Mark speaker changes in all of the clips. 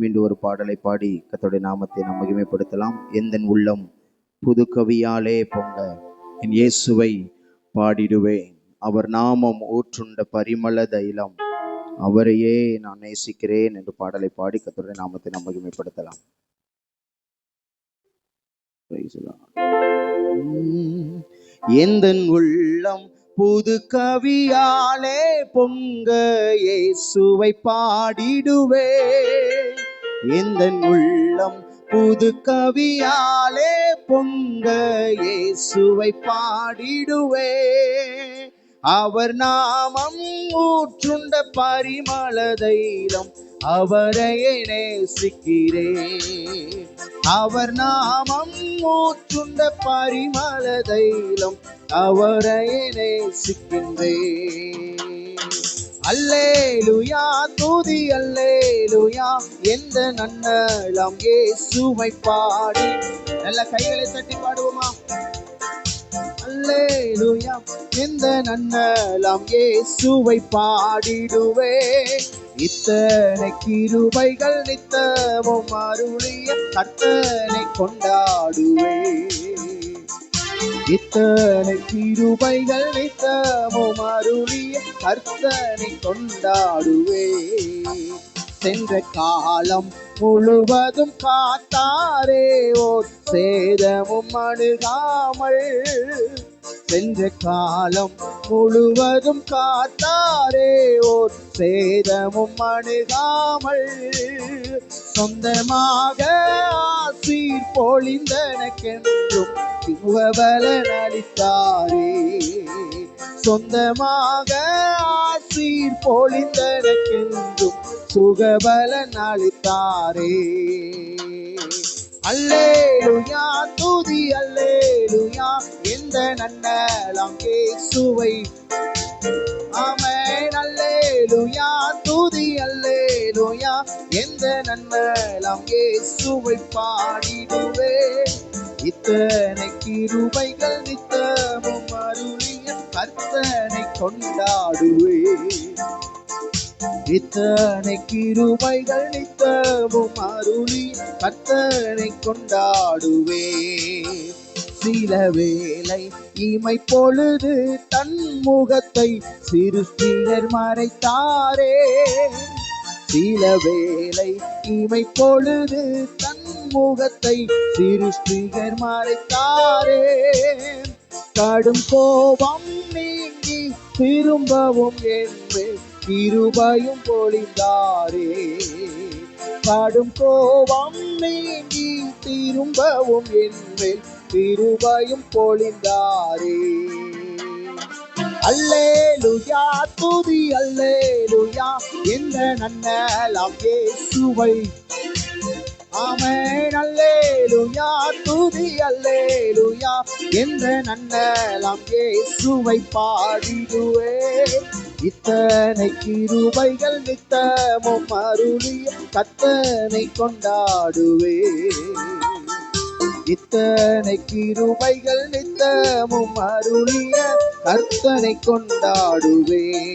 Speaker 1: மீண்டும் ஒரு பாடலை பாடி கத்தோடைய நாமத்தை நாம் மகிமைப்படுத்தலாம். எந்த உள்ளம் புது கவியாலே பொங்க என் இயேசுவை பாடிடுவேன். அவர் நாமம் ஊற்றுண்ட பரிமள தைலம் அவரையே நான் நேசிக்கிறேன் என்று பாடலை பாடி கத்தோடைய நாமத்தை நாம் மகிமைப்படுத்தலாம். எந்த உள்ளம் புது கவியாலே பொங்க இயேசுவை பாடிடுவே எந்த உள்ளம் புது கவியாலே பொங்க இயேசுவை பாடிடுவே. அவர் நாமம் ஊற்றுண்ட பரிமள தைலம் அவரையே நேசிக்கிறேன். அவர் நாமம் ஊற்றுண்ட பரிமள தைலம் அவரையே நேசிக்கின்றேன். அல்லேலுயா தூதி அல்லேலுயா எந்த நன்னலம் இயேசுவை பாடி. நல்ல கைகளை தட்டி பாடுவோமா? அல்லேலுயா எந்த நன்னலம் இயேசுவை பாடிடுவே. இத்தனை கிருபைகள் நித்தமும் அருளிய கத்தனை கொண்டாடுவே. இத்தனை திருபைகள் நித்தமும் அருளிய கர்த்தனை கொண்டாடுவே. சென்ற காலம் முழுவதும் காத்தாரே ஓர் சேதமும் அணுகாமல். சென்ற காலம் முழுவதும் காத்தாரே ஓர் சேதமும் அணுகாமல் சொந்தமாக ஆசீர் பொழிந்தனக்கென்றும் சிவபலன் அளித்தாரே. சொந்தமாக ஆசீர் பொழிந்தனக்கென்றும் சுகபலன் அளித்தாரே. அல்லேலுயா அல்லேலுயா எந்த கேசுவை ஆமென் அல்லேலுயா. துதி அல்லேலுயா. எந்த நன்மலாம் கேசுவை பாடிடுவே. இத்தனை கிருபைகள் நித்தமும் அருளிய கர்த்தனை கொண்டாடுவே. இத்தனை கிருபைகள் நித்தமும் அருளி கர்த்தனை கொண்டாடுவே. சில வேலை இமை பொழுது தன் முகத்தை சிறுஸ்திகர் மறைத்தாரே. சில வேலை இமை பொழுது தன் முகத்தை சிறுஸ்திகர் மறைத்தாரே. கடும் கோபம் நீங்கி திரும்பவும் என்று கிருபையும் பொழிந்தாரே. கடும் கோபம் நீங்கி திரும்பவும் என்று கிருபையும் பொழிந்தாரே. அல்லேலுயா துதி அல்லேலுயா எந்த நன்னலாம் இயேசுவை. ஆமென் அல்லேலுயா துதி அல்லேலுயா என்ற நன்னலாம் இயேசுவை பாடிடுவே. இத்தனை கிருபைகள் நித்தமும் அருளிய கத்தனை கொண்டாடுவே. இத்தனை கிருபைகள் நித்தமும் அருளிய கர்த்தனை கொண்டாடுவே.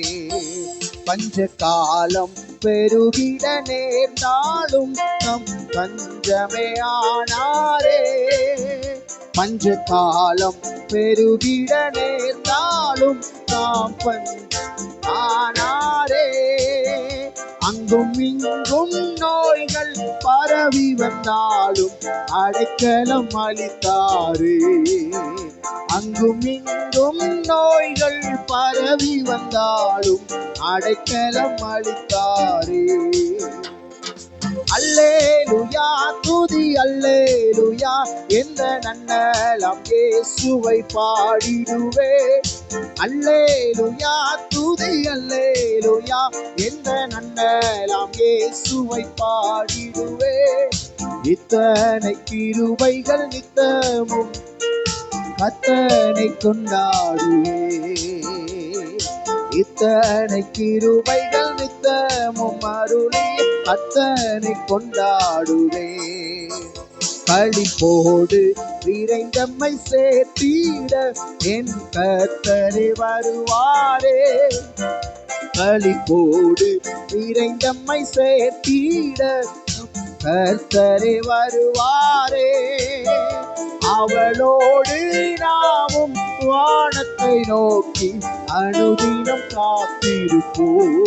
Speaker 1: பஞ்ச காலம் பெருகிட நேர்ந்தாலும் நம் பஞ்சமே ஆனாரே. பஞ்ச காலம் பெருகிட நேர்ந்தாலும் நாம் பஞ்ச ஆனாரே. அங்கும் இங்கும் நோய்கள் பரவி வந்தாலும் அடைக்கலம் அளித்தாரே. அங்கும் இங்கும் நோய்கள் பரவி வந்தாலும் அடைக்கலம் அளித்தாரே. அல்லேலுயா துதி அல்லேலுயா எந்த நன்னலம் இயேசுவை பாடிடுவே. அல்லேலுயா துதி அல்லேலுயா எந்த நன்னலம் இயேசுவை பாடிடுவே. இத்தனை கிருபைகள் நித்தமும் கத்தனை கொண்டாடுவே. இத்தனை கிருபைகள் நித்தமும் அருளே அத்தனை கொண்டாடுவே. களிப்போடு விரைந்தம்மை சேர்த்திட என் கத்தரை வருவாரே. களிப்போடு விரைந்தம்மை சேர்த்திட கர்த்தரே வருவாரே. அவளோடு நாமும் வானத்தை நோக்கி அனுதினம் காத்திருப்போம்.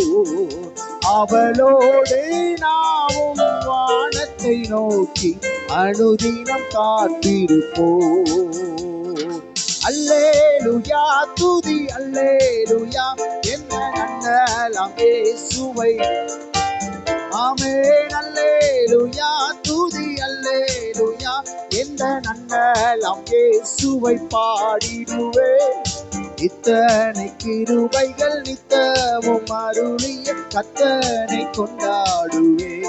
Speaker 1: அவளோடு நாமும் வானத்தை நோக்கி அனுதினம் காத்திருப்போம். அல்லேலுயா துதி அல்லேலுயா என்ன நன்னலாம் இயேசுவை ஆமே நல்லேலுயா துதி எந்த நன்னலாம் இயேசுவை பாடிடுவே? இத்தனை கிருபைகள் நித்தமும் அருளிய கத்தனை கொண்டாடுவே.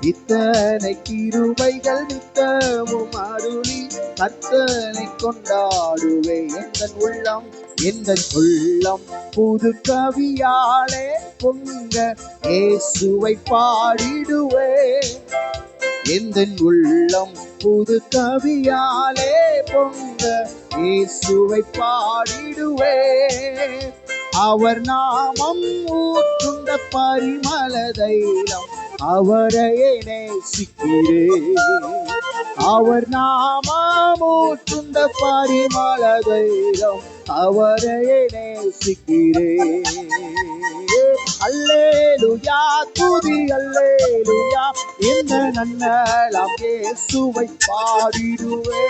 Speaker 1: இத்தனை கிருபைகள் நித்தமும் அருளி கத்தனை கொண்டாடுவே. எந்த உள்ளம் எந்த உள்ளம்? புது கவியாலே பொங்க இயேசுவை பாடிடுவே. எந்த உள்ளம் புது கவியாலே பொங்க இயேசுவை பாடிடுவே. அவர் நாமம் ஊற்றுண்ட பரிமள தைலம் அவரையே நேசிக்கிறேன் அவர் நாமம் ஊற்றுண்ட பரிமள தைலம் அவரையே நேசிக்கிறேன் அல்லேலுயா துதி அல்லேலுயா இந்த நன்னலாம் இயேசுவை பாடிடுவே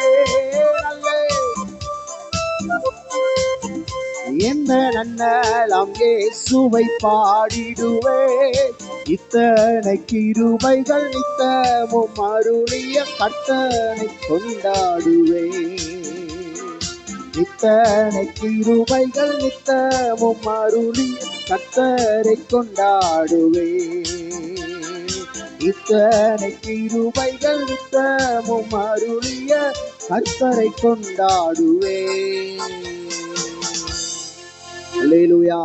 Speaker 1: அல்லே எந்த நன்னலாம் இயேசுவை பாடிடுவே? இத்தனை கிருபைகள் நித்தமும் அருளிய கட்டனை கொண்டாடுவே. இத்தனை கிருபைகள் நித்தமும் அருளிய கத்தரை கொண்டாடுவே. இத்தனை கிருபைகள் நித்தமும் அருளிய கத்தரை கொண்டாடுவே. அல்லேலூயா